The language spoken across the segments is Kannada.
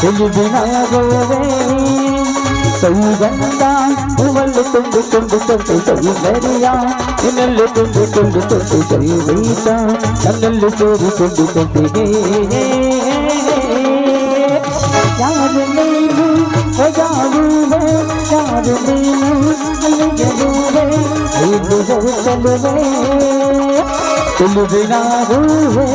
ತಿಳಿದಿನಾಗುವೆ ಸೌಗಂಧ ಹೂವಲ್ಲಿ ತುಂಬಿ ತುಂಬಿ ತುಂಬಿ ಸೌಂದರ್ಯ ನಿನ್ನಲ್ಲಿ ತುಂಬಿ ತುಂಬಿ ತುಂಬಿ ಸಂಗೀತ ನನ್ನಲ್ಲಿ ಸೇರಿ ತುಂಬಿ ತುಂಬಿಗೆ ಯಾರು ನೀನು ಯಾರುವೆ ಯಾರು ನೀನು ಅಲ್ಲಿಗೆರುವೆ ಇದು ಹೋಗಲುವೆ ತಿಳಿದಿನಾಗುವೆ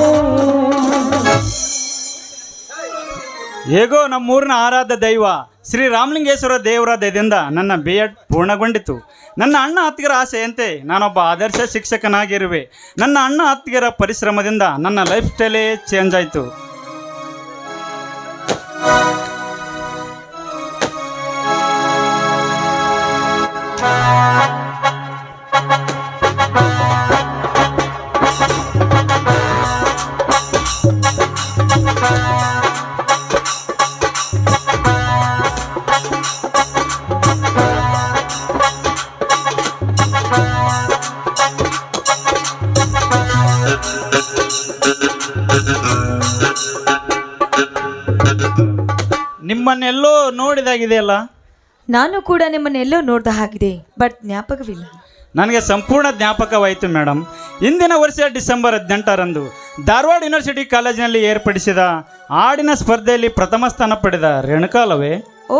ಹೇಗೋ ನಮ್ಮೂರಿನ ಆರಾಧ ದೈವ ಶ್ರೀ ರಾಮಲಿಂಗೇಶ್ವರ ದೇವರ ದಯದಿಂದ ನನ್ನ ಬಿ ಎಡ್ ಪೂರ್ಣಗೊಂಡಿತು. ನನ್ನ ಅಣ್ಣ ಹತ್ತಿಗರ ಆಸೆಯಂತೆ ನಾನೊಬ್ಬ ಆದರ್ಶ ಶಿಕ್ಷಕನಾಗಿರುವೆ. ನನ್ನ ಅಣ್ಣ ಹತ್ತಿಗರ ಪರಿಶ್ರಮದಿಂದ ನನ್ನ ಲೈಫ್ ಸ್ಟೈಲೇ ಚೇಂಜ್ ಆಯಿತು. ನಿಮ್ಮನ್ನೆಲ್ಲೋ ನೋಡಿದಾಗಿದೆಯಲ್ಲ? ನಾನು ಕೂಡ ನಿಮ್ಮನ್ನೆಲ್ಲೋ ನೋಡ್ದ ಹಾಗಿದೆ ಬಟ್ ಜ್ಞಾಪಕವಿಲ್ಲ. ನನಗೆ ಸಂಪೂರ್ಣ ಜ್ಞಾಪಕವಾಯಿತು ಮೇಡಮ್ ಇಂದಿನ ವರ್ಷ ಡಿಸೆಂಬರ್ ಹದಿನೆಂಟರಂದು ಧಾರವಾಡ ಯೂನಿವರ್ಸಿಟಿ ಕಾಲೇಜಿನಲ್ಲಿ ಏರ್ಪಡಿಸಿದ ಹಾಡಿನ ಸ್ಪರ್ಧೆಯಲ್ಲಿ ಪ್ರಥಮ ಸ್ಥಾನ ಪಡೆದ ರೇಣುಕಾಲವೇ? ಓ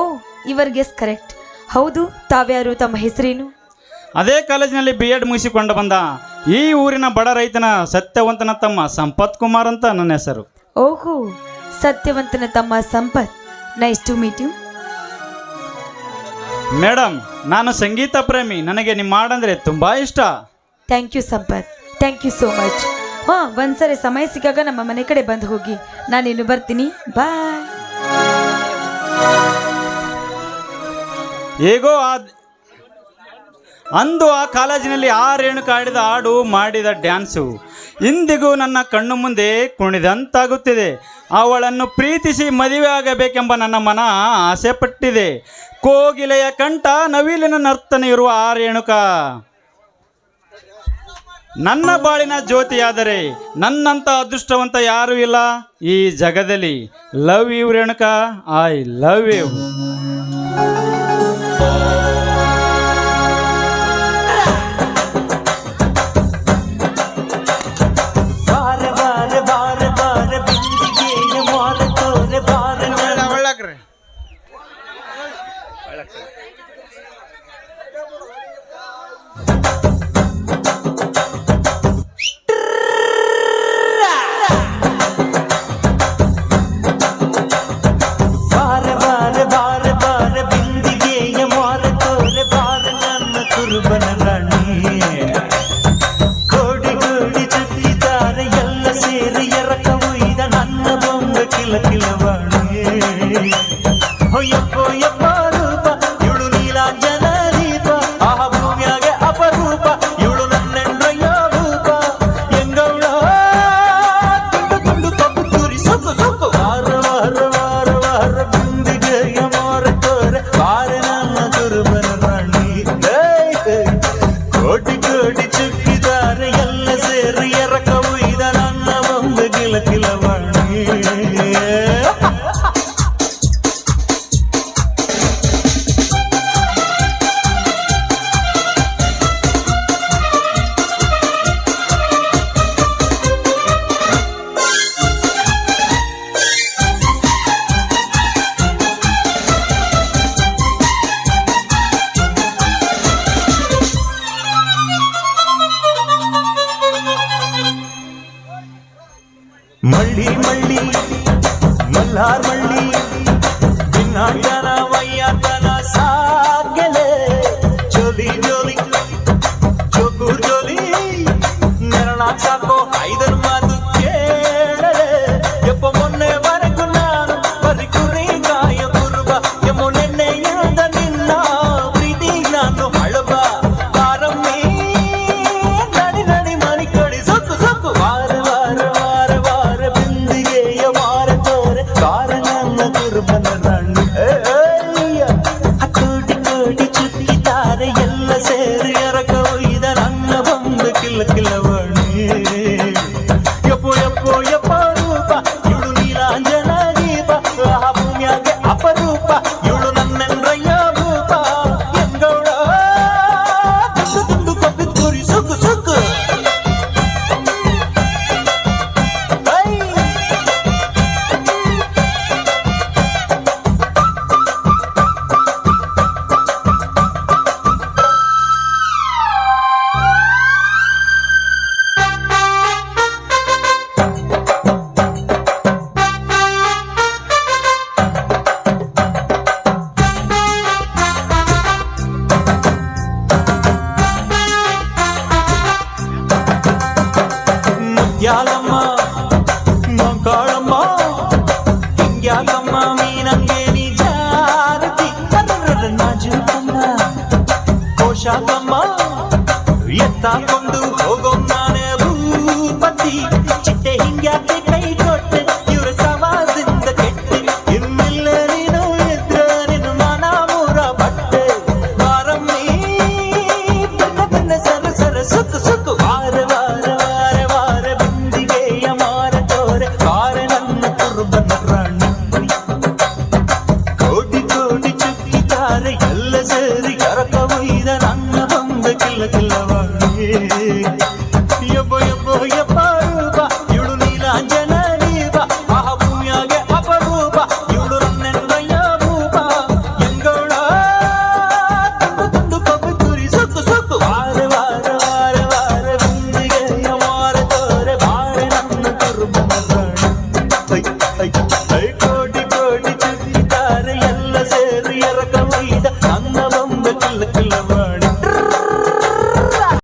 ಇವರ್ ಗೆಸ್ ಕರೆಕ್ಟ್. ಹೌದು ತಾವ್ಯಾರು ತಮ್ಮ ಹೆಸರೇನು? ಅದೇ ಕಾಲೇಜಿನಲ್ಲಿ ಬಿ ಎಡ್ ಮುಗಿಸಿಕೊಂಡು ಬಂದ ಈ ಊರಿನ ಬಡ ರೈತನ ಸತ್ಯವಂತನ ತಮ್ಮ ಸಂಪತ್ ಕುಮಾರ್ ಅಂತ ನನ್ನ ಹೆಸರು. ಓಹೋ ಸತ್ಯವಂತನ ತಮ್ಮ Sampath. Nice to meet you madam ನಾನು ಸಂಗೀತ ಪ್ರೇಮಿ. ನನಗೆ ನಿಮ್ಮ ಹಾಡಂದ್ರೆ ತುಂಬಾ ಇಷ್ಟ. Thank you Sampath thank you so much ಹಾಂ ಒಂದ್ಸರಿ ಸಮಯ ಸಿಕ್ಕಾಗ ನಮ್ಮ ಮನೆ ಕಡೆ ಬಂದು ಹೋಗಿ. ನಾನು ಇನ್ನು ಬರ್ತೀನಿ. ಬಾಯ್ ಹೇಗೋ ಆ ಅಂದು ಆ ಕಾಲೇಜಿನಲ್ಲಿ ಆ ರೇಣುಕ ಆಡಿದ ಹಾಡು ಮಾಡಿದ ಡ್ಯಾನ್ಸು. ಇಂದಿಗೂ ನನ್ನ ಕಣ್ಣು ಮುಂದೆ ಕುಣಿದಂತಾಗುತ್ತಿದೆ. ಅವಳನ್ನು ಪ್ರೀತಿಸಿ ಮದುವೆ ಆಗಬೇಕೆಂಬ ನನ್ನ ಮನ ಆಸೆ ಪಟ್ಟಿದೆ ಕೋಗಿಲೆಯ ಕಂಠ ನವಿಲಿನ ನರ್ತನೆ ಇರುವ ಆ ರೇಣುಕ ನನ್ನ ಬಾಳಿನ ಜ್ಯೋತಿಯಾದರೆ ನನ್ನಂತ ಅದೃಷ್ಟವಂತ ಯಾರೂ ಇಲ್ಲ ಈ ಜಗದಲ್ಲಿ. Love you Renuka. I love you collection கிள கிளவானே ஒய்யப்போ எப்போ rías. மள்ளி மள்ளி மல்லார் மள்ளி போய ಶಾತಮ್ಮ ಎತ್ತ ಕೊಂಡು ಹೋಗೋ ನಾನೇ ಭೂಪತಿ ಚಿಟ್ಟೆ ಹಿಂಗ್ಯಾಕೆ ಕೈ ಕೊಟ್ಟೆ ಇವ್ರ ಸವಾದಿಂದ ಕೆಟ್ಟಿ ಇನ್ನಿಲ್ಲ ನೀನು ಇದ್ರ ನಿನ್ನ ಮನ ಮೂರ ಬಟ್ಟೆ ವಾರಮ್ಮಿ ಸರ ಸರ ಸುತ್ತು ಸುತ್ತು ವಾರ ವಾರ ವಾರ ವಾರ ಬಿಂದಿಗೆಯ ಮಾರ ತೋರೆ ಕಾರ ನನ್ನ ಕುರುಬನ ಪ್ರಾಣ